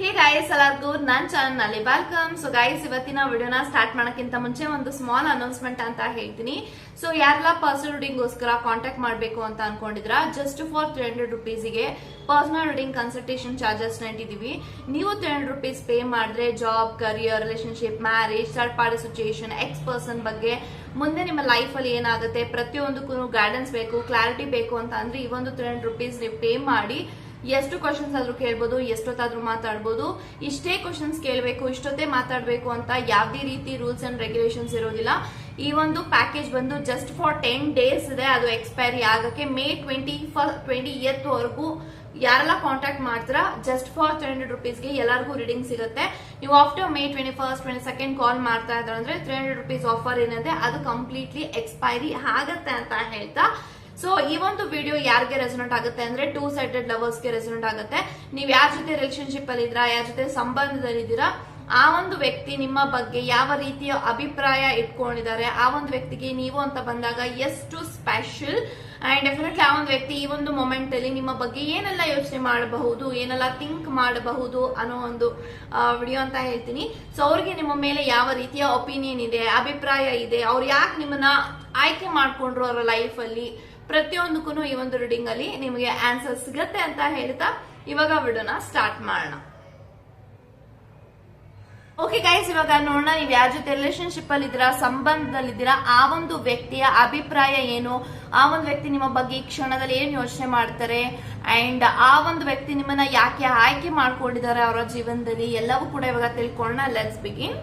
ಹೇ ಗಾಯಸ್ ಎಲ್ಲರಿಗೂ ನನ್ನ ಚಾನಲ್ನಲ್ಲಿ ವೆಲ್ಕಮ್ ಸೊ ಗಾಯಸ್ ಇವತ್ತಿನ ವಿಡಿಯೋನ ಸ್ಟಾರ್ಟ್ ಮಾಡೋಕ್ಕಿಂತ ಮುಂಚೆ ಒಂದು ಸ್ಮಾಲ್ ಅನೌನ್ಸ್ಮೆಂಟ್ ಅಂತ ಹೇಳ್ತೀನಿ. ಸೊ ಯಾರೆಲ್ಲ ಪರ್ಸನಲ್ ರೀಡಿಂಗ್ಗೋಸ್ಕರ ಕಾಂಟ್ಯಾಕ್ಟ್ ಮಾಡಬೇಕು ಅಂತ ಅನ್ಕೊಂಡಿದ್ರ ಜಸ್ಟ್ ಫಾರ್ ತ್ರೀ ಹಂಡ್ರೆಡ್ ರುಪೀಸ್ಗೆ ಪರ್ಸನಲ್ ರೀಡಿಂಗ್ ಕನ್ಸಲ್ಟೇಷನ್ ಚಾರ್ಜಸ್ ಇಟ್ಟಿದ್ದೀವಿ ನೀವು ತ್ರೀ ಹಂಡ್ರೆಡ್ ರುಪೀಸ್ ಪೇ ಮಾಡಿದ್ರೆ job career relationship marriage third party situation ex person ಬಗ್ಗೆ ಮುಂದೆ ನಿಮ್ಮ ಲೈಫ್ ಅಲ್ಲಿ ಏನಾಗುತ್ತೆ, ಪ್ರತಿಯೊಂದಕ್ಕೂ ಗೈಡೆನ್ಸ್ ಬೇಕು ಕ್ಲಾರಿಟಿ ಬೇಕು ಅಂತ ಅಂದ್ರೆ ಈ ಒಂದು ತ್ರೀ ಹಂಡ್ರೆಡ್ ರುಪೀಸ್ ನೀವು ಪೇ ಮಾಡಿ ಎಷ್ಟು ಕ್ವಶನ್ಸ್ ಆದ್ರೂ ಕೇಳ್ಬೋದು, ಎಷ್ಟೊತ್ತಾದ್ರೂ ಮಾತಾಡ್ಬೋದು. ಇಷ್ಟೇ ಕ್ವಶನ್ಸ್ ಕೇಳಬೇಕು, ಇಷ್ಟೊತ್ತೇ ಮಾತಾಡಬೇಕು ಅಂತ ಯಾವುದೇ ರೀತಿ ರೂಲ್ಸ್ ಅಂಡ್ ರೆಗ್ಯುಲೇಷನ್ಸ್ ಇರೋದಿಲ್ಲ. ಈ ಒಂದು ಪ್ಯಾಕೇಜ್ ಬಂದು ಜಸ್ಟ್ ಫಾರ್ ಟೆನ್ ಡೇಸ್ ಇದೆ, ಅದು ಎಕ್ಸ್ಪೈರಿ ಆಗಕ್ಕೆ ಮೇ ಟ್ವೆಂಟಿ ಟ್ವೆಂಟಿ ಇಯತ್ ವರೆಗೂ ಯಾರೆಲ್ಲ ಕಾಂಟ್ಯಾಕ್ಟ್ ಮಾಡ್ತೀರಾ ಜಸ್ಟ್ ಫಾರ್ ತ್ರೀ ಹಂಡ್ರೆಡ್ ರುಪೀಸ್ಗೆ ಎಲ್ಲರಿಗೂ ರೀಡಿಂಗ್ ಸಿಗುತ್ತೆ. ನೀವು after May twenty first twenty second call ಮಾಡ್ತಾ ಇದ್ರೆ ತ್ರೀ ಹಂಡ್ರೆಡ್ ರುಪೀಸ್ ಆಫರ್ ಏನಿದೆ, ಅದು ಕಂಪ್ಲೀಟ್ಲಿ ಎಕ್ಸ್ಪೈರಿ ಆಗತ್ತೆ ಅಂತ ಹೇಳ್ತಾ ಸೊ ಈ ಒಂದು ವಿಡಿಯೋ ಯಾರಿಗೆ ರೆಸನೆಂಟ್ ಆಗುತ್ತೆ ಅಂದ್ರೆ ಟೂ ಸೈಡೆಡ್ ಲವರ್ಸ್ಗೆ ರೆಸನೆಂಟ್ ಆಗುತ್ತೆ. ನೀವು ಯಾರ ಜೊತೆ ರಿಲೇಶನ್ಶಿಪ್ ಅಲ್ಲಿ ಇದ್ದೀರಾ, ಯಾರ ಜೊತೆ ಸಂಬಂಧದಲ್ಲಿದ್ದೀರಾ ಆ ಒಂದು ವ್ಯಕ್ತಿ ನಿಮ್ಮ ಬಗ್ಗೆ ಯಾವ ರೀತಿಯ ಅಭಿಪ್ರಾಯ ಇಟ್ಕೊಂಡಿದ್ದಾರೆ, ಆ ಒಂದು ವ್ಯಕ್ತಿಗೆ ನೀವು ಅಂತ ಬಂದಾಗ ಎಷ್ಟು ಸ್ಪೆಷಲ್ ಅಂಡ್ ಡೆಫಿನೆಟ್ಲಿ ಆ ಒಂದು ವ್ಯಕ್ತಿ ಈ ಒಂದು ಮೊಮೆಂಟ್ ಅಲ್ಲಿ ನಿಮ್ಮ ಬಗ್ಗೆ ಏನೆಲ್ಲ ಯೋಚನೆ ಮಾಡಬಹುದು, ಏನೆಲ್ಲ ಥಿಂಕ್ ಮಾಡಬಹುದು ಅನ್ನೋ ಒಂದು ವಿಡಿಯೋ ಅಂತ ಹೇಳ್ತೀನಿ. ಸೊ ಅವ್ರಿಗೆ ನಿಮ್ಮ ಮೇಲೆ ಯಾವ ರೀತಿಯ ಒಪಿನಿಯನ್ ಇದೆ, ಅಭಿಪ್ರಾಯ ಇದೆ, ಅವ್ರು ಯಾಕೆ ನಿಮ್ಮನ್ನ ಆಯ್ಕೆ ಮಾಡ್ಕೊಂಡ್ರು ಅವರ ಲೈಫ್ ಅಲ್ಲಿ? ಪ್ರತಿಯೊಂದಕ್ಕೂ ಈ ಒಂದು ರೀಡಿಂಗ್ ಅಲ್ಲಿ ನಿಮಗೆ ಆನ್ಸರ್ ಸಿಗತ್ತೆ ಅಂತ ಹೇಳ್ತಾ ಇವಾಗ ವಿಡಿಯೋನ ಸ್ಟಾರ್ಟ್ ಮಾಡೋಣ. ಓಕೆ ಗೈಸ್ ಇವಾಗ ನೋಡೋಣ, ನೀವು ಯಾವ ಜೊತೆ ರಿಲೇಶನ್ಶಿಪ್ ಅಲ್ಲಿ ಇದ್ದೀರಾ ಸಂಬಂಧದಲ್ಲಿದ್ದೀರಾ ಆ ಒಂದು ವ್ಯಕ್ತಿಯ ಅಭಿಪ್ರಾಯ ಏನು, ಆ ಒಂದು ವ್ಯಕ್ತಿ ನಿಮ್ಮ ಬಗ್ಗೆ ಈ ಕ್ಷಣದಲ್ಲಿ ಏನು ಯೋಚನೆ ಮಾಡ್ತಾರೆ ಅಂಡ್ ಆ ಒಂದು ವ್ಯಕ್ತಿ ನಿಮ್ಮನ್ನ ಯಾಕೆ ಆಯ್ಕೆ ಮಾಡ್ಕೊಂಡಿದ್ದಾರೆ ಅವರ ಜೀವನದಲ್ಲಿ, ಎಲ್ಲವೂ ಕೂಡ ಇವಾಗ ತಿಳ್ಕೊಳ್ಳೋಣ. Let's begin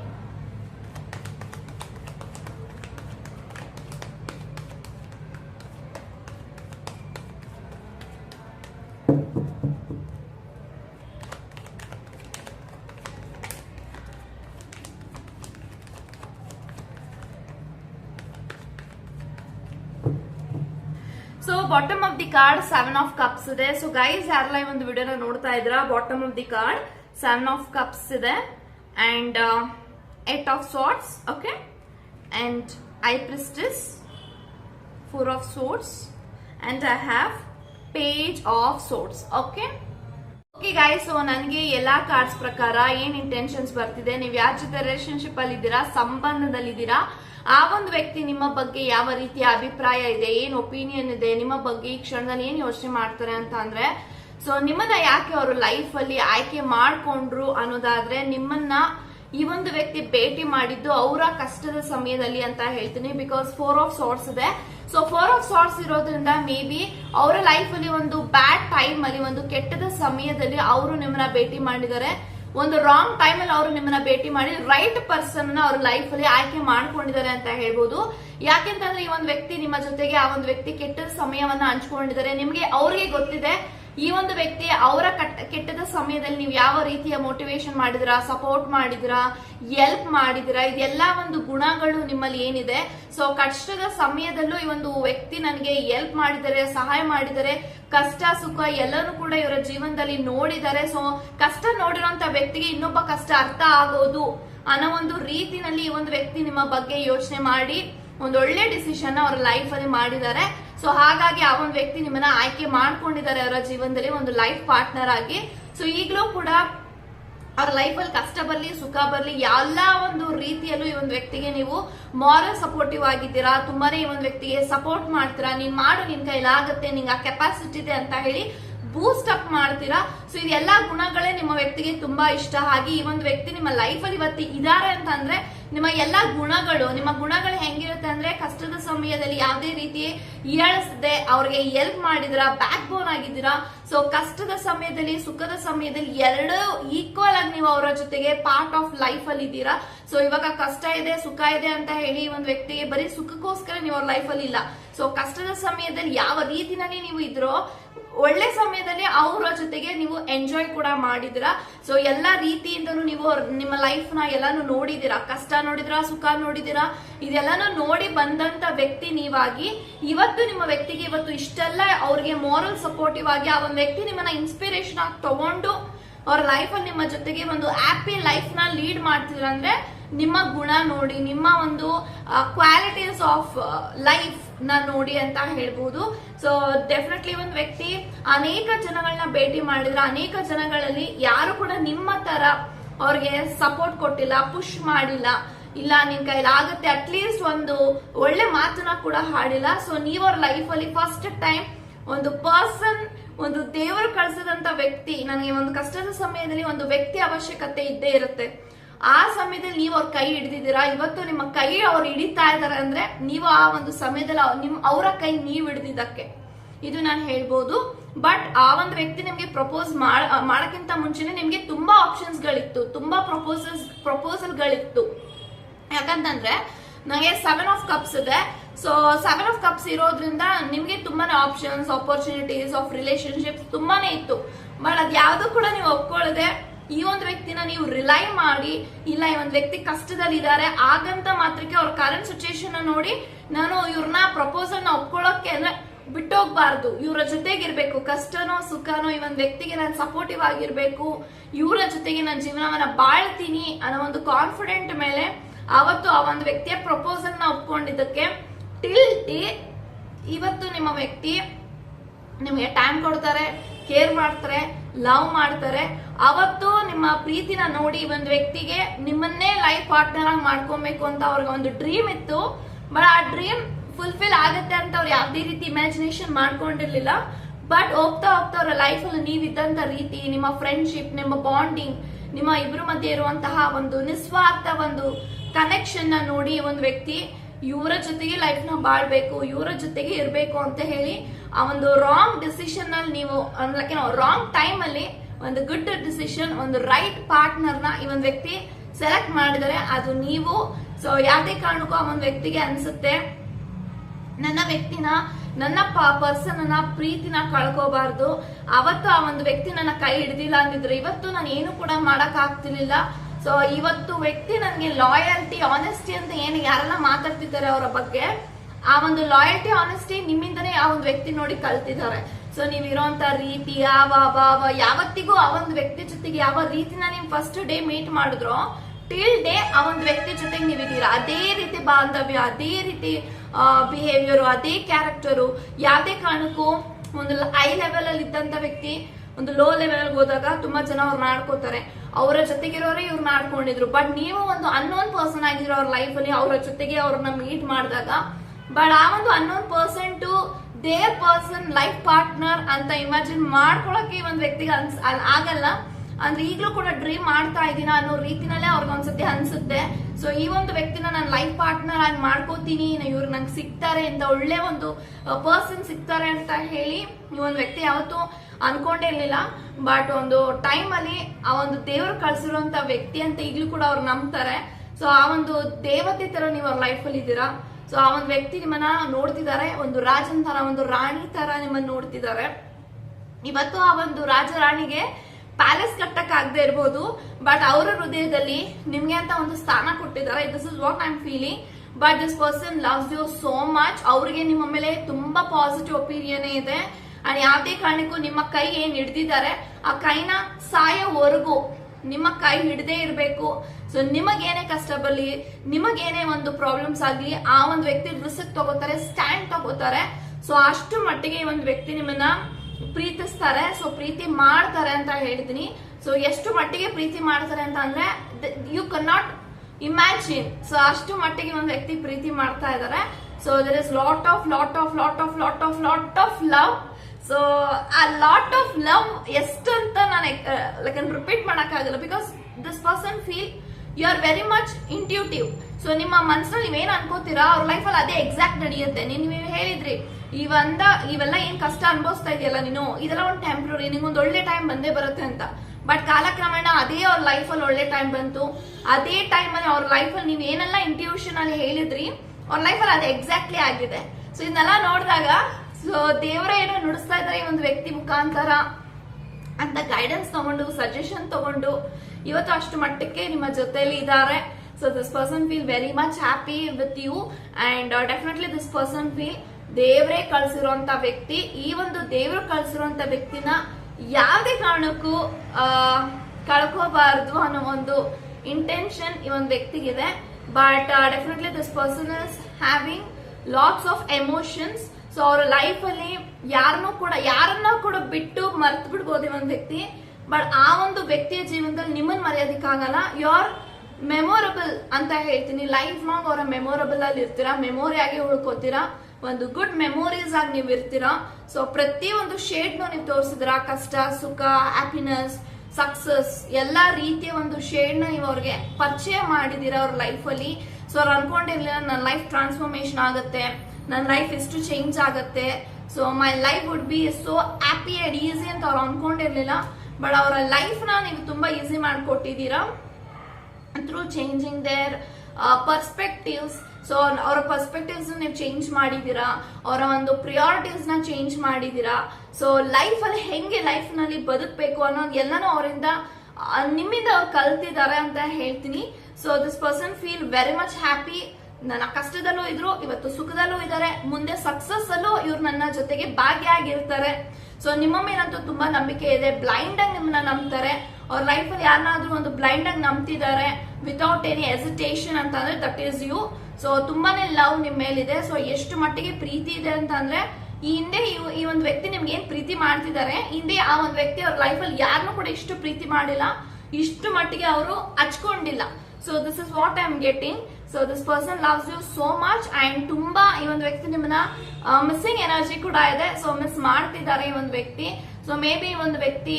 bottom of the card seven of cups ಇದೆ. ಸೊ ಗೈಸ್ ಯಾರೆಲ್ಲ ಈ ಒಂದು ವಿಡಿಯೋನ ನೋಡ್ತಾ ಇದ್ರ bottom of the card seven of cups ಇದೆ. And eight of swords okay and high priestess four of swords and I have page of swords okay okay guys so ನನಗೆ ಎಲ್ಲಾ ಕಾರ್ಡ್ಸ್ ಪ್ರಕಾರ ಏನ್ ಇಂಟೆನ್ಷನ್ಸ್ ಬರ್ತಿದೆ, ನೀವು ಯಾರ ಜೊತೆ ರಿಲೇಶನ್ಶಿಪ್ ಅಲ್ಲಿ ಇದ್ದೀರಾ ಸಂಬಂಧದಲ್ಲಿದ್ದೀರಾ ಆ ಒಂದು ವ್ಯಕ್ತಿ ನಿಮ್ಮ ಬಗ್ಗೆ ಯಾವ ರೀತಿಯ ಅಭಿಪ್ರಾಯ ಇದೆ, ಏನ್ ಒಪಿನಿಯನ್ ಇದೆ, ನಿಮ್ಮ ಬಗ್ಗೆ ಈ ಕ್ಷಣದಲ್ಲಿ ಏನ್ ಯೋಚನೆ ಮಾಡ್ತಾರೆ ಅಂತ ಅಂದ್ರೆ ಸೊ ನಿಮ್ಮನ್ನ ಯಾಕೆ ಅವರು ಲೈಫ್ ಅಲ್ಲಿ ಆಯ್ಕೆ ಮಾಡ್ಕೊಂಡ್ರು ಅನ್ನೋದಾದ್ರೆ, ನಿಮ್ಮನ್ನ ಈ ಒಂದು ವ್ಯಕ್ತಿ ಭೇಟಿ ಮಾಡಿದ್ದು ಅವರ ಕಷ್ಟದ ಸಮಯದಲ್ಲಿ ಅಂತ ಹೇಳ್ತೀನಿ ಬಿಕಾಸ್ ಫೋರ್ ಆಫ್ ಸಾರ್ಟ್ಸ್ ಇದೆ. ಸೊ ಫೋರ್ ಆಫ್ ಸಾರ್ಟ್ಸ್ ಇರೋದ್ರಿಂದ ಮೇ ಬಿ ಅವರ ಲೈಫ್ ಅಲ್ಲಿ ಒಂದು ಬ್ಯಾಡ್ ಟೈಮ್ ಅಲ್ಲಿ, ಒಂದು ಕೆಟ್ಟದ ಸಮಯದಲ್ಲಿ ಅವರು ನಿಮ್ಮನ್ನ ಭೇಟಿ ಮಾಡಿದ್ದಾರೆ. ಒಂದು ರಾಂಗ್ ಟೈಮ್ ಅಲ್ಲಿ ಅವರು ನಿಮ್ಮನ್ನ ಭೇಟಿ ಮಾಡಿ ರೈಟ್ ಪರ್ಸನ್ ಅವ್ರ ಲೈಫ್ ಅಲ್ಲಿ ಆಯ್ಕೆ ಮಾಡ್ಕೊಂಡಿದ್ದಾರೆ ಅಂತ ಹೇಳ್ಬೋದು. ಯಾಕೆಂತಂದ್ರೆ ಈ ಒಂದು ವ್ಯಕ್ತಿ ನಿಮ್ಮ ಜೊತೆಗೆ ಆ ಒಂದು ವ್ಯಕ್ತಿ ಕೆಟ್ಟದ ಸಮಯವನ್ನ ಹಂಚ್ಕೊಂಡಿದ್ದಾರೆ. ನಿಮ್ಗೆ ಅವ್ರಿಗೆ ಗೊತ್ತಿದೆ ಈ ಒಂದು ವ್ಯಕ್ತಿ ಅವರ ಕೆಟ್ಟದ ಸಮಯದಲ್ಲಿ ನೀವು ಯಾವ ರೀತಿಯ ಮೋಟಿವೇಶನ್ ಮಾಡಿದಿರಾ ಸಪೋರ್ಟ್ ಮಾಡಿದಿರಾ ಎಲ್ಪ್ ಮಾಡಿದಿರಾ, ಇದೆಲ್ಲ ಒಂದು ಗುಣಗಳು ನಿಮ್ಮಲ್ಲಿ ಏನಿದೆ? ಸೊ ಕಷ್ಟದ ಸಮಯದಲ್ಲೂ ಈ ಒಂದು ವ್ಯಕ್ತಿ ನನಗೆ ಎಲ್ಪ್ ಮಾಡಿದರೆ, ಸಹಾಯ ಮಾಡಿದರೆ, ಕಷ್ಟ, ಸುಖ ಎಲ್ಲರೂ ಕೂಡ ಇವರ ಜೀವನದಲ್ಲಿ ನೋಡಿದ್ದಾರೆ ಸೊ ಕಷ್ಟ ನೋಡಿರುವಂತ ವ್ಯಕ್ತಿಗೆ ಇನ್ನೊಬ್ಬ ಕಷ್ಟ ಅರ್ಥ ಆಗೋದು ಅನ್ನೋ ಒಂದು ರೀತಿನಲ್ಲಿ ಈ ಒಂದು ವ್ಯಕ್ತಿ ನಿಮ್ಮ ಬಗ್ಗೆ ಯೋಚನೆ ಮಾಡಿ. ಒಂದು ಒಳ್ಳೆ ಡಿಸಿಷನ್ ಅವರ ಲೈಫ್ ಅಲ್ಲಿ ಮಾಡಿದ್ದಾರೆ. ಸೊ ಹಾಗಾಗಿ ಆ ಒಂದು ವ್ಯಕ್ತಿ ನಿಮ್ಮನ್ನ ಆಯ್ಕೆ ಮಾಡ್ಕೊಂಡಿದ್ದಾರೆ ಅವರ ಜೀವನದಲ್ಲಿ ಒಂದು ಲೈಫ್ ಪಾರ್ಟ್ನರ್ ಆಗಿ. ಸೊ ಈಗಲೂ ಕೂಡ ಅವ್ರ ಲೈಫಲ್ಲಿ ಕಷ್ಟ ಬರ್ಲಿ, ಸುಖ ಬರ್ಲಿ, ಎಲ್ಲ ಒಂದು ರೀತಿಯಲ್ಲೂ ಈ ಒಂದು ವ್ಯಕ್ತಿಗೆ ನೀವು ಮಾರಲ್ ಸಪೋರ್ಟಿವ್ ಆಗಿದ್ದೀರಾ? ತುಂಬಾನೇ ಈ ಒಂದು ವ್ಯಕ್ತಿಗೆ ಸಪೋರ್ಟ್ ಮಾಡ್ತೀರಾ? ನೀನ್ ಮಾಡು, ನಿನ್ ಕೈಲಾಗತ್ತೆ ನಿಂಗೆ ಆ ಕೆಪಾಸಿಟಿ ಇದೆ ಅಂತ ಹೇಳಿ ಬೂಸ್ಟ್ ಅಪ್ ಮಾಡ್ತೀರಾ? ಸೊ ಇದೆಲ್ಲ ಗುಣಗಳೇ ನಿಮ್ಮ ವ್ಯಕ್ತಿಗೆ ತುಂಬಾ ಇಷ್ಟ. ಹಾಗೆ ಈ ಒಂದು ವ್ಯಕ್ತಿ ನಿಮ್ಮ ಲೈಫ್ ಅಲ್ಲಿ ಇವತ್ತು ಇದಾರೆ ಅಂತ ಅಂದ್ರೆ ನಿಮ್ಮ ಎಲ್ಲಾ ಗುಣಗಳು, ನಿಮ್ಮ ಗುಣಗಳು ಹೆಂಗಿರುತ್ತೆ ಅಂದ್ರೆ ಕಷ್ಟದ ಸಮಯದಲ್ಲಿ ಯಾವುದೇ ರೀತಿ ಹೀಯಾಳಿಸದೆ ಅವ್ರಿಗೆ ಎಲ್ಪ್ ಮಾಡಿದಿರಾ ಬ್ಯಾಕ್ ಬೋನ್ ಆಗಿದ್ದೀರಾ? ಸೊ ಕಷ್ಟದ ಸಮಯದಲ್ಲಿ, ಸುಖದ ಸಮಯದಲ್ಲಿ ಎರಡು ಈಕ್ವಲ್ ಆಗಿ ನೀವು ಅವರ ಜೊತೆಗೆ ಪಾರ್ಟ್ ಆಫ್ ಲೈಫ್ ಅಲ್ಲಿ ಇದ್ದೀರಾ. ಸೊ ಇವಾಗ ಕಷ್ಟ ಇದೆ, ಸುಖ ಇದೆ ಅಂತ ಹೇಳಿ ಒಂದು ವ್ಯಕ್ತಿಗೆ ಬರೀ ಸುಖಕ್ಕೋಸ್ಕರ ನೀವು ಅವ್ರ ಲೈಫ್ ಅಲ್ಲಿ ಇಲ್ಲ. ಸೊ ಕಷ್ಟದ ಸಮಯದಲ್ಲಿ ಯಾವ ರೀತಿನಲ್ಲಿ ನೀವು ಇದ್ರೋ, ಒಳ್ಳೆ ಸಮಯದಲ್ಲಿ ಅವರ ಜೊತೆಗೆ ನೀವು ಎಂಜಾಯ್ ಕೂಡ ಮಾಡಿದಿರಾ ಸೊ ಎಲ್ಲಾ ರೀತಿಯಿಂದನೂ ನೀವು ನಿಮ್ಮ ಲೈಫ್ನ ಎಲ್ಲಾನು ನೋಡಿದಿರಾ ಕಷ್ಟ ನೋಡಿದಿರಾ ಸುಖ ನೋಡಿದಿರಾ ಇದೆಲ್ಲಾನು ನೋಡಿ ಬಂದಂತ ವ್ಯಕ್ತಿ ನೀವಾಗಿ ಇವತ್ತು ನಿಮ್ಮ ವ್ಯಕ್ತಿಗೆ ಇವತ್ತು ಇಷ್ಟೆಲ್ಲ ಅವ್ರಿಗೆ ಮಾರಲ್ ಸಪೋರ್ಟಿವ್ ಆಗಿ ಆ ಒಂದು ವ್ಯಕ್ತಿ ನಿಮ್ಮನ್ನ ಇನ್ಸ್ಪಿರೇಷನ್ ಆಗಿ ತಗೊಂಡು ಅವ್ರ ಲೈಫ್ ಅಲ್ಲಿ ನಿಮ್ಮ ಜೊತೆಗೆ ಒಂದು ಹ್ಯಾಪಿ ಲೈಫ್ನ ಲೀಡ್ ಮಾಡ್ತಿದ್ರ ಅಂದ್ರೆ ನಿಮ್ಮ ಗುಣ ನೋಡಿ, ನಿಮ್ಮ ಒಂದು ಕ್ವಾಲಿಟೀಸ್ ಆಫ್ ಲೈಫ್ನ ನೋಡಿ ಅಂತ ಹೇಳ್ಬೋದು. ಸೊ ಡೆಫಿನೆಟ್ಲಿ ಒಂದು ವ್ಯಕ್ತಿ ಅನೇಕ ಜನಗಳನ್ನ ಭೇಟಿ ಮಾಡಿದ್ರ, ಅನೇಕ ಜನಗಳಲ್ಲಿ ಯಾರು ಕೂಡ ನಿಮ್ಮ ತರ ಅವ್ರಿಗೆ ಸಪೋರ್ಟ್ ಕೊಟ್ಟಿಲ್ಲ ಪುಷ್ ಮಾಡಿಲ್ಲ, ಇಲ್ಲ ನಿನ್ ಕೈಲಿ ಆಗುತ್ತೆ ಅಟ್ಲೀಸ್ಟ್ ಒಂದು ಒಳ್ಳೆ ಮಾತನ್ನ ಕೂಡ ಹಾಡಿಲ್ಲ. ಸೊ ನೀವು ಅವ್ರ ಲೈಫ್ ಅಲ್ಲಿ ಫಸ್ಟ್ ಟೈಮ್ ಒಂದು ಪರ್ಸನ್ ಒಂದು ದೇವರು ಕಳಿಸಿದಂತ ವ್ಯಕ್ತಿ, ನನಗೆ ಒಂದು ಕಷ್ಟದ ಸಮಯದಲ್ಲಿ ಒಂದು ವ್ಯಕ್ತಿ ಅವಶ್ಯಕತೆ ಇದ್ದೇ ಇರುತ್ತೆ. ಆ ಸಮಯದಲ್ಲಿ ನೀವು ಅವ್ರ ಕೈ ಹಿಡಿದಿದ್ದೀರಾ? ಇವತ್ತು ನಿಮ್ಮ ಕೈ ಅವ್ರು ಹಿಡಿತಾ ಇದಾರೆ ಅಂದ್ರೆ ನೀವು ಆ ಒಂದು ಸಮಯದಲ್ಲಿ ನಿಮ್ ಅವರ ಕೈ ನೀವು ಹಿಡಿದಿದ್ದಕ್ಕೆ. ಇದು ನಾನು ಹೇಳ್ಬೋದು. ಬಟ್ ಆ ಒಂದು ವ್ಯಕ್ತಿ ನಿಮ್ಗೆ ಪ್ರಪೋಸ್ ಮಾಡಕ್ಕಿಂತ ಮುಂಚೆನೆ ನಿಮ್ಗೆ ತುಂಬಾ ಆಪ್ಷನ್ಸ್ ಗಳಿತ್ತು. ತುಂಬಾ ಪ್ರಪೋಸಲ್ಸ್ ಪ್ರಪೋಸಲ್ ಗಳಿತ್ತು. ಯಾಕಂತಂದ್ರೆ, ನನಗೆ ಸೆವೆನ್ ಆಫ್ ಕಪ್ಸ್ ಇದೆ. ಸೊ ಸೆವೆನ್ ಆಫ್ ಕಪ್ಸ್ ಇರೋದ್ರಿಂದ ನಿಮ್ಗೆ ತುಂಬಾನೇ ಆಪ್ಷನ್ಸ್ ಆಪರ್ಚುನಿಟೀಸ್ ಆಫ್ ರಿಲೇಶನ್ಶಿಪ್ಸ್ ತುಂಬಾನೇ ಇತ್ತು. ಬಟ್ ಅದ್ ಯಾವ್ದು ಕೂಡ ನೀವು ಒಪ್ಕೊಳ್ಳದೆ ಈ ಒಂದು ವ್ಯಕ್ತಿನ ನೀವು ರಿಲೈ ಮಾಡಿ, ಇಲ್ಲ ಈ ಒಂದು ವ್ಯಕ್ತಿ ಕಷ್ಟದಲ್ಲಿ ಇದ್ದಾರೆ ಆಗಂತ ಮಾತ್ರಕ್ಕೆ ಅವ್ರ ಕರೆಂಟ್ ಸಿಚುಯೇಷನ್ ನೋಡಿ ನಾನು ಇವ್ರನ್ನ ಪ್ರಪೋಸಲ್ನ ಒಪ್ಕೊಳ್ಳೋಕೆ ಅಂದ್ರೆ ಬಿಟ್ಟೋಗ್ಬಾರ್ದು. ಇವರ ಜೊತೆಗಿರ್ಬೇಕು. ಕಷ್ಟನೋ, ಸುಖನೋ, ಈ ಒಂದು ವ್ಯಕ್ತಿಗೆ ನಾನು ಸಪೋರ್ಟಿವ್ ಆಗಿರ್ಬೇಕು. ಇವರ ಜೊತೆಗೆ ನನ್ನ ಜೀವನವನ್ನ ಬಾಳ್ತೀನಿ ಅನ್ನೋ ಒಂದು ಕಾನ್ಫಿಡೆಂಟ್ ಮೇಲೆ ಅವತ್ತು ಆ ಒಂದು ವ್ಯಕ್ತಿಯ ಪ್ರಪೋಸಲ್ನ ಒಪ್ಕೊಂಡಿದ್ದಕ್ಕೆ ಟಿಲ್ ಡೇ ಇವತ್ತು ನಿಮ್ಮ ವ್ಯಕ್ತಿ ನಿಮಗೆ ಟೈಮ್ ಕೊಡ್ತಾರೆ ಕೇರ್ ಮಾಡ್ತಾರೆ ಲವ್ ಮಾಡ್ತಾರೆ. ಅವತ್ತು ನಿಮ್ಮ ಪ್ರೀತಿನ ನೋಡಿ ಒಂದು ವ್ಯಕ್ತಿಗೆ ನಿಮ್ಮನ್ನೇ ಲೈಫ್ ಪಾರ್ಟ್ನರ್ ಆಗಿ ಮಾಡ್ಕೊಬೇಕು ಅಂತ ಅವ್ರಿಗೆ ಒಂದು ಡ್ರೀಮ್ ಇತ್ತು. ಬಟ್ ಆ ಡ್ರೀಮ್ ಫುಲ್ಫಿಲ್ ಆಗುತ್ತೆ ಅಂತ ಅವ್ರು ಯಾವುದೇ ರೀತಿ ಇಮ್ಯಾಜಿನೇಷನ್ ಮಾಡ್ಕೊಂಡಿರ್ಲಿಲ್ಲ. ಬಟ್ ಹೋಗ್ತಾ ಹೋಗ್ತಾ ಅವರ ಲೈಫ್ ಅಲ್ಲಿ ನೀವಿದ್ದಂತ ರೀತಿ, ನಿಮ್ಮ ಫ್ರೆಂಡ್ಶಿಪ್ ನಿಮ್ಮ ಬಾಂಡಿಂಗ್ ನಿಮ್ಮ ಇಬ್ಬರ ಮಧ್ಯೆ ಇರುವಂತಹ ಒಂದು ನಿಸ್ವಾರ್ಥ ಒಂದು ಕನೆಕ್ಷನ್ನ ನೋಡಿ ಒಂದು ವ್ಯಕ್ತಿ ಇವರ ಜೊತೆಗೆ ಲೈಫ್ನ ಬಾಳ್ಬೇಕು, ಇವರ ಜೊತೆಗೆ ಇರಬೇಕು ಅಂತ ಹೇಳಿ ಆ ಒಂದು ರಾಂಗ್ ಡಿಸಿಷನ್ ಅಲ್ಲಿ ನೀವು ಲೈಕ್ ರಾಂಗ್ ಟೈಮ್ ಅಲ್ಲಿ ಒಂದು ಗುಡ್ ಡಿಸಿಷನ್ ಒಂದು ರೈಟ್ ಪಾರ್ಟ್ನರ್ನ ಈ ಒಂದು ವ್ಯಕ್ತಿ ಸೆಲೆಕ್ಟ್ ಮಾಡಿದರೆ ಅದು ನೀವು. ಸೊ ಯಾವುದೇ ಕಾರಣಕ್ಕೂ ಆ ಒಂದು ವ್ಯಕ್ತಿಗೆ ಅನ್ಸುತ್ತೆ, ನನ್ನ ವ್ಯಕ್ತಿನ, ನನ್ನ ಪರ್ಸನ್ ಅನ್ನ ಪ್ರೀತಿನ ಕಳ್ಕೋಬಾರ್ದು. ಅವತ್ತು ಆ ಒಂದು ವ್ಯಕ್ತಿ ನನ್ನ ಕೈ ಹಿಡ್ದಿಲ್ಲ ಅಂದಿದ್ರೆ ಇವತ್ತು ನಾನು ಏನು ಕೂಡ ಮಾಡಕ್ ಆಗ್ತಿರ್ಲಿಲ್ಲ. ಸೊ ಇವತ್ತು ವ್ಯಕ್ತಿ ನನಗೆ ಲಾಯಲ್ಟಿ ಆನೆಸ್ಟಿ ಅಂತ ಏನು ಯಾರೆಲ್ಲ ಮಾತಾಡ್ತಿದ್ದಾರೆ ಅವರ ಬಗ್ಗೆ, ಆ ಒಂದು ಲಾಯಲ್ಟಿ ಆನೆಸ್ಟಿ ನಿಮ್ಮಿಂದನೇ ಆ ಒಂದು ವ್ಯಕ್ತಿ ನೋಡಿ ಕಲ್ತಿದ್ದಾರೆ. ಸೊ ನೀವ್ ಇರೋಂತ ರೀತಿ, ಯಾವ ಭಾವ ಯಾವತ್ತಿಗೂ ಆ ಒಂದು ವ್ಯಕ್ತಿ ಜೊತೆಗೆ ಯಾವ ರೀತಿನ ನೀವು ಫಸ್ಟ್ ಡೇ ಮೀಟ್ ಮಾಡಿದ್ರು ಟಿಲ್ ಡೇ ಆ ಒಂದು ವ್ಯಕ್ತಿ ಜೊತೆಗೆ ನೀವಿದ್ದೀರಾ. ಅದೇ ರೀತಿ ಬಾಂಧವ್ಯ, ಅದೇ ರೀತಿ ಬಿಹೇವಿಯರ್ ಅದೇ ಕ್ಯಾರೆಕ್ಟರು ಯಾವುದೇ ಕಾರಣಕ್ಕೂ ಒಂದು ಹೈ ಲೆವೆಲ್ ಅಲ್ಲಿ ಇದ್ದಂತ ವ್ಯಕ್ತಿ, ಒಂದು ಲೋ ಲೆವೆಲ್ ಹೋದಾಗ ತುಂಬಾ ಜನ ಅವ್ರು ಆಡ್ಕೋತಾರೆ ಅವರ ಜೊತೆಗಿರೋರೇ ಇವ್ರನ್ನ ಆಡ್ಕೊಂಡಿದ್ರು. ಬಟ್ ನೀವು ಒಂದು ಅನ್ನೋನ್ ಪರ್ಸನ್ ಆಗಿದ್ರು ಅವ್ರ ಲೈಫ್ ಅಲ್ಲಿ ಅವರ ಜೊತೆಗೆ ಅವ್ರನ್ನ ಮೀಟ್ ಮಾಡಿದಾಗ ಬಟ್ ಆ ಒಂದು unknown person to their person life partner ಅಂತ ಇಮ್ಯಾಜಿನ್ ಮಾಡ್ಕೊಳಕ್ಕೆ ಒಂದು ವ್ಯಕ್ತಿಗೆ ಅನ್ಸ್ ಆಗಲ್ಲ. ಅಂದ್ರೆ ಈಗಲೂ ಕೂಡ ಡ್ರೀಮ್ ಮಾಡ್ತಾ ಇದೀನ ಅನ್ನೋ ರೀತಿನಲ್ಲೇ ಅವ್ರಿಗೆ ಒಂದ್ಸತಿ ಅನ್ಸುತ್ತೆ. ಸೊ ಈ ಒಂದು ವ್ಯಕ್ತಿನ ನಾನು ಲೈಫ್ ಪಾರ್ಟ್ನರ್ ಆಗಿ ಮಾಡ್ಕೋತೀನಿ ಇವ್ರು ನಂಗೆ ಸಿಗ್ತಾರೆ ಅಂತ ಒಳ್ಳೆ ಒಂದು ಪರ್ಸನ್ ಸಿಗ್ತಾರೆ ಅಂತ ಹೇಳಿ ಈ ಒಂದು ವ್ಯಕ್ತಿ ಯಾವತ್ತೂ ಅನ್ಕೊಂಡಿರ್ಲಿಲ್ಲ ಬಟ್ ಒಂದು ಟೈಮ್ ಅಲ್ಲಿ ಆ ಒಂದು ದೇವರು ಕಳ್ಸಿರುವಂತ ವ್ಯಕ್ತಿ ಅಂತ ಈಗಲೂ ಕೂಡ ಅವ್ರು ನಂಬ್ತಾರೆ. ಸೊ ಆ ಒಂದು ದೇವತೆ ತರ ನೀವು ಅವ್ರ ಲೈಫ್ ಅಲ್ಲಿ ಇದ್ದೀರಾ? ಸೊ ಆ ಒಂದು ವ್ಯಕ್ತಿ ನಿಮ್ಮನ್ನ ನೋಡ್ತಿದ್ದಾರೆ ಒಂದು ರಾಜನ್ ತರ, ಒಂದು ರಾಣಿ ತರ ನಿಮ್ಮನ್ನ ನೋಡ್ತಿದ್ದಾರೆ ಇವತ್ತು ಆ ಒಂದು ರಾಜರಾಣಿಗೆ ಪ್ಯಾಲೇಸ್ ಕಟ್ಟಕ್ ಆಗದೆ ಇರ್ಬೋದು ಬಟ್ ಅವರ ಹೃದಯದಲ್ಲಿ ನಿಮ್ಗೆ ಅಂತ ಒಂದು ಸ್ಥಾನ ಕೊಟ್ಟಿದ್ದಾರೆ. This is what I am feeling but this person loves you so much ಅವ್ರಿಗೆ ನಿಮ್ಮ ಮೇಲೆ ತುಂಬಾ ಪಾಸಿಟಿವ್ ಒಪಿನಿಯನ್ ಇದೆ. ಅಂಡ್ ಯಾವುದೇ ಕಾರಣಕ್ಕೂ ನಿಮ್ಮ ಕೈ ಏನ್ ಹಿಡ್ದಿದ್ದಾರೆ, ಆ ಕೈನ ಸಾಯೋವರೆಗೂ ನಿಮ್ಮ ಕೈ ಹಿಡದೇ ಇರಬೇಕು. ಸೊ ನಿಮಗೇನೇ ಕಷ್ಟ ಬರಲಿ, ನಿಮಗೇನೇ ಒಂದು ಪ್ರಾಬ್ಲಮ್ಸ್ ಆಗಲಿ, ಆ ಒಂದು ವ್ಯಕ್ತಿ ರಿಸ್ಕ್ ತಗೋತಾರೆ ಸ್ಟ್ಯಾಂಡ್ ತಗೋತಾರೆ. ಸೊ ಅಷ್ಟು ಮಟ್ಟಿಗೆ ಈ ಒಂದು ವ್ಯಕ್ತಿ ನಿಮ್ಮನ್ನ ಪ್ರೀತಿಸ್ತಾರೆ ಸೊ ಪ್ರೀತಿ ಮಾಡ್ತಾರೆ ಅಂತ ಹೇಳ್ತೀನಿ ಸೊ ಎಷ್ಟು ಮಟ್ಟಿಗೆ ಪ್ರೀತಿ ಮಾಡ್ತಾರೆ ಅಂತ ಅಂದ್ರೆ ಯು ಕನ್ ನಾಟ್ ಇಮ್ಯಾಜಿನ್ ಸೊ ಅಷ್ಟು ಮಟ್ಟಿಗೆ ಒಂದು ವ್ಯಕ್ತಿ ಪ್ರೀತಿ ಮಾಡ್ತಾ ಇದ್ದಾರೆ so there is lot of lot of lot of lot of lot of love so ಆ ಲಾಟ್ ಆಫ್ ಲವ್ ಎಷ್ಟು ಅಂತ ನಾನು ಲೈಕ್ ರಿಪೀಟ್ ಮಾಡಕ್ಕಾಗಲ್ಲ. Because this person feel you are very much intuitive so ನಿಮ್ಮ ಮನಸ್ಸಲ್ಲಿ ನೀವೇನ್ ಅನ್ಕೋತೀರಾ? ಅವ್ರ ಲೈಫಲ್ಲಿ ಅದೇ ಎಕ್ಸಾಕ್ಟ್ ನಡೆಯುತ್ತೆ. ನೀನ್ ನೀವು ಹೇಳಿದ್ರಿ ಇವಂದ ಇವೆಲ್ಲ ಏನ್ ಕಷ್ಟ ಅನ್ಭವಿಸ್ತಾ ಇದೆಯಲ್ಲ ನೀನು? ಇದೆಲ್ಲ ಒಂದು ಟೆಂಪ್ರರಿ ನಿಂಗೊಂದು ಒಳ್ಳೆ ಟೈಮ್ ಬಂದೇ ಬರುತ್ತೆ ಅಂತ. ಬಟ್ ಕಾಲಕ್ರಮೇಣ ಅದೇ ಅವ್ರ ಲೈಫಲ್ಲಿ ಒಳ್ಳೆ ಟೈಮ್ ಬಂತು. ಅದೇ ಟೈಮಲ್ಲಿ ಅವ್ರ ಲೈಫಲ್ಲಿ ನೀವು ಏನೆಲ್ಲ ಇಂಟ್ಯೂಷನ್ ಅಲ್ಲಿ ಹೇಳಿದ್ರಿ, ಅವ್ರ ಲೈಫಲ್ಲಿ ಅದು ಎಕ್ಸಾಕ್ಟ್ಲಿ ಆಗಿದೆ. ಸೊ ಇದನ್ನೆಲ್ಲ ನೋಡಿದಾಗ, ಸೊ, ದೇವರೇ ಏನೋ ನುಡಿಸ್ತಾ ಇದ್ದಾರೆ ಈ ಒಂದು ವ್ಯಕ್ತಿ ಮುಖಾಂತರ. ಅಂತ ಗೈಡೆನ್ಸ್ ತಗೊಂಡು ಸಜೆಷನ್ ತಗೊಂಡು ಇವತ್ತು ಅಷ್ಟು ಮಟ್ಟಕ್ಕೆ ನಿಮ್ಮ ಜೊತೆಯಲ್ಲಿ ಇದ್ದಾರೆ. So this person feel very much happy with you and definitely this person feel ದೇವರೇ ಕಳ್ಸಿರುವಂತ ವ್ಯಕ್ತಿ. ಈ ಒಂದು ದೇವರು ಕಳ್ಸಿರುವಂತ ವ್ಯಕ್ತಿನ ಯಾವುದೇ ಕಾರಣಕ್ಕೂ ಕಳ್ಕೋಬಾರದು ಅನ್ನೋ ಒಂದು ಇಂಟೆನ್ಷನ್ ಈ ಒಂದು ವ್ಯಕ್ತಿಗಿದೆ. But definitely this person is having lots of emotions so ಅವ್ರ ಲೈಫ್ ಅಲ್ಲಿ ಯಾರನ್ನೂ ಕೂಡ, ಯಾರನ್ನ ಕೂಡ ಬಿಟ್ಟು ಮರ್ತ್ ಬಿಡ್ಬೋದು ಒಂದು ವ್ಯಕ್ತಿ. ಬಟ್ ಆ ಒಂದು ವ್ಯಕ್ತಿಯ ಜೀವನದಲ್ಲಿ ನಿಮ್ಮನ್ ಮರೆಯೋದಕ್ಕಾಗಲ್ಲ ಯು ಆರ್ ಮೆಮೊರಬಲ್ ಅಂತ ಹೇಳ್ತೀನಿ. ಲೈಫ್ ಲಾಂಗ್ ಅವರ ಮೆಮೊರಬಲ್ ಅಲ್ಲಿ ಇರ್ತೀರಾ? ಮೆಮೊರಿ ಆಗಿ ಉಳ್ಕೋತೀರಾ? ಒಂದು ಗುಡ್ ಮೆಮೊರೀಸ್ ಆಗಿ ನೀವು ಇರ್ತೀರಾ? ಸೊ ಪ್ರತಿ ಒಂದು ಶೇಡ್ ನೀವು ತೋರಿಸಿದ್ರ, ಕಷ್ಟ, ಸುಖ ಹ್ಯಾಪಿನೆಸ್ ಸಕ್ಸಸ್ ಎಲ್ಲಾ ರೀತಿಯ ಒಂದು ಶೇಡ್ನ ನೀವು ಅವ್ರಿಗೆ ಪರಿಚಯ ಮಾಡಿದೀರ ಅವ್ರ ಲೈಫ್ ಅಲ್ಲಿ. ಸೊ ಅವ್ರು ಅನ್ಕೊಂಡಿರ್ಲಿಲ್ಲ ನನ್ನ ಲೈಫ್ ಟ್ರಾನ್ಸ್ಫಾರ್ಮೇಶನ್ ಆಗುತ್ತೆ. ನನ್ನ ಲೈಫ್ ಎಷ್ಟು ಚೇಂಜ್ ಆಗುತ್ತೆ? So my life would be so happy and easy ಅಂತ ಅವ್ರು ಅನ್ಕೊಂಡಿರ್ಲಿಲ್ಲ. ಬಟ್ ಅವರ ಲೈಫ್ನ ನೀವು ತುಂಬಾ easy ಮಾಡ್ಕೊಟ್ಟಿದ್ದೀರಾ. Through changing their perspectives so ಅವರ ಪರ್ಸ್ಪೆಕ್ಟಿವ್ಸ್ ನೀವು ಚೇಂಜ್ ಮಾಡಿದ್ದೀರಾ? ಅವರ ಒಂದು ಪ್ರಿಯಾರಿಟೀಸ್ನ ಚೇಂಜ್ ಮಾಡಿದ್ದೀರಾ? ಸೊ ಲೈಫ್ ಅಲ್ಲಿ ಹೆಂಗೆ ಲೈಫ್ನಲ್ಲಿ ಬದುಕಬೇಕು ಅನ್ನೋದು ಎಲ್ಲಾನು ಅವರಿಂದ ನಿಮ್ಮಿಂದ ಅವ್ರು ಕಲ್ತಿದ್ದಾರೆ ಅಂತ ಹೇಳ್ತೀನಿ. So this person feel very much happy ನನ್ನ ಕಷ್ಟದಲ್ಲೂ ಇದ್ರು, ಇವತ್ತು ಸುಖದಲ್ಲೂ ಇದ್ದಾರೆ ಮುಂದೆ ಸಕ್ಸಸ್ ಅಲ್ಲೂ ಇವ್ರು ನನ್ನ ಜೊತೆಗೆ ಭಾಗಿಯಾಗಿರ್ತಾರೆ. ಸೊ ನಿಮ್ಮ ಮೇಲಂತೂ ತುಂಬಾ ನಂಬಿಕೆ ಇದೆ. ಬ್ಲೈಂಡ್ ಆಗಿ ನಿಮ್ಮನ್ನ ನಂಬ್ತಾರೆ. ಅವ್ರ ಲೈಫ್ ಅಲ್ಲಿ ಯಾರನ್ನಾದ್ರೂ ಒಂದು ಬ್ಲೈಂಡ್ ಆಗಿ ನಂಬ್ತಿದ್ದಾರೆ ವಿತೌಟ್ ಎನಿ ಎಸಿಟೇಷನ್ ಅಂತ ಅಂದ್ರೆ ದಟ್ ಈಸ್ ಯು ಸೊ ತುಂಬಾನೇ ಲವ್ ನಿಮ್ ಮೇಲಿದೆ. ಸೊ ಎಷ್ಟು ಮಟ್ಟಿಗೆ ಪ್ರೀತಿ ಇದೆ ಅಂತ ಅಂದ್ರೆ ಈ ಹಿಂದೆ ಈ ಒಂದು ವ್ಯಕ್ತಿ ನಿಮ್ಗೆ ಏನ್ ಪ್ರೀತಿ ಮಾಡ್ತಿದ್ದಾರೆ ಹಿಂದೆ ಆ ಒಂದು ವ್ಯಕ್ತಿ ಅವ್ರ ಲೈಫ್ ಅಲ್ಲಿ ಯಾರನ್ನೂ ಕೂಡ ಇಷ್ಟು ಪ್ರೀತಿ ಮಾಡಿಲ್ಲ, ಇಷ್ಟು ಮಟ್ಟಿಗೆ ಅವರು ಹಚ್ಕೊಂಡಿಲ್ಲ. So this is what I am getting so this person loves you so much and ತುಂಬಾ ಈ ಒಂದು ವ್ಯಕ್ತಿ ನಿಮ್ಮನ್ನ ಮಿಸ್ಸಿಂಗ್ ಎನರ್ಜಿ ಕೂಡ ಇದೆ. ಸೊ ಮಿಸ್ ಮಾಡ್ತಿದ್ದಾರೆ ಈ ಒಂದು ವ್ಯಕ್ತಿ. ಸೊ ಮೇ ಬಿ ಒಂದು ವ್ಯಕ್ತಿ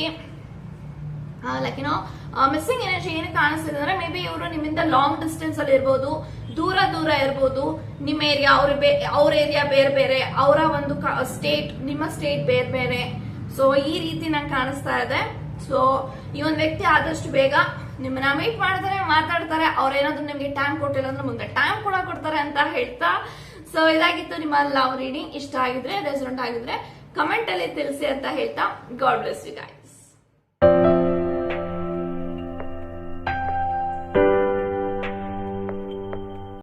ಲೈಕ್ ಏನೋ ಮಿಸ್ಸಿಂಗ್ ಎನರ್ಜಿ ಏನು ಕಾಣಿಸ್ತಿದೆ ಅಂದ್ರೆ ಮೇ ಬಿ ಇವರು ನಿಮ್ಮಿಂದ ಲಾಂಗ್ ಡಿಸ್ಟೆನ್ಸ್ ಅಲ್ಲಿ ಇರ್ಬೋದು, ದೂರ ದೂರ ಇರ್ಬೋದು. ನಿಮ್ಮ ಏರಿಯಾ ಅವ್ರ ಅವ್ರ ಏರಿಯಾ ಬೇರೆ ಬೇರೆ, ಅವರ ಒಂದು ಸ್ಟೇಟ್ ನಿಮ್ಮ ಸ್ಟೇಟ್ ಬೇರೆ ಬೇರೆ. ಸೊ ಈ ರೀತಿ ನಂಗೆ ಕಾಣಿಸ್ತಾ ಇದೆ. ಸೊ ಈ ಒಂದು ವ್ಯಕ್ತಿ ಆದಷ್ಟು ಬೇಗ ನಿಮ್ಮನ್ನ ಮೀಟ್ ಮಾಡ್ತಾರೆ, ಮಾತಾಡ್ತಾರೆ, ಅವ್ರೇನಾದ್ರೂ ನಿಮ್ಗೆ ಟೈಮ್ ಕೊಟ್ಟಿಲ್ಲ ಅಂದ್ರೆ ಮುಂದೆ ಟೈಮ್ ಕೂಡ ಕೊಡ್ತಾರೆ ಅಂತ ಹೇಳ್ತಾ. ಸೊ ಇದಾಗಿತ್ತು ನಿಮ್ಮ ಲವ್ ರೀಡಿಂಗ್ ಇಷ್ಟ ಆಗಿದ್ರೆ ರೆಸಲ್ಟ್ ಆಗಿದ್ರೆ ಕಮೆಂಟ್ ಅಲ್ಲಿ ತಿಳಿಸಿ ಅಂತ ಹೇಳ್ತಾ. God bless you ಗಾಯ್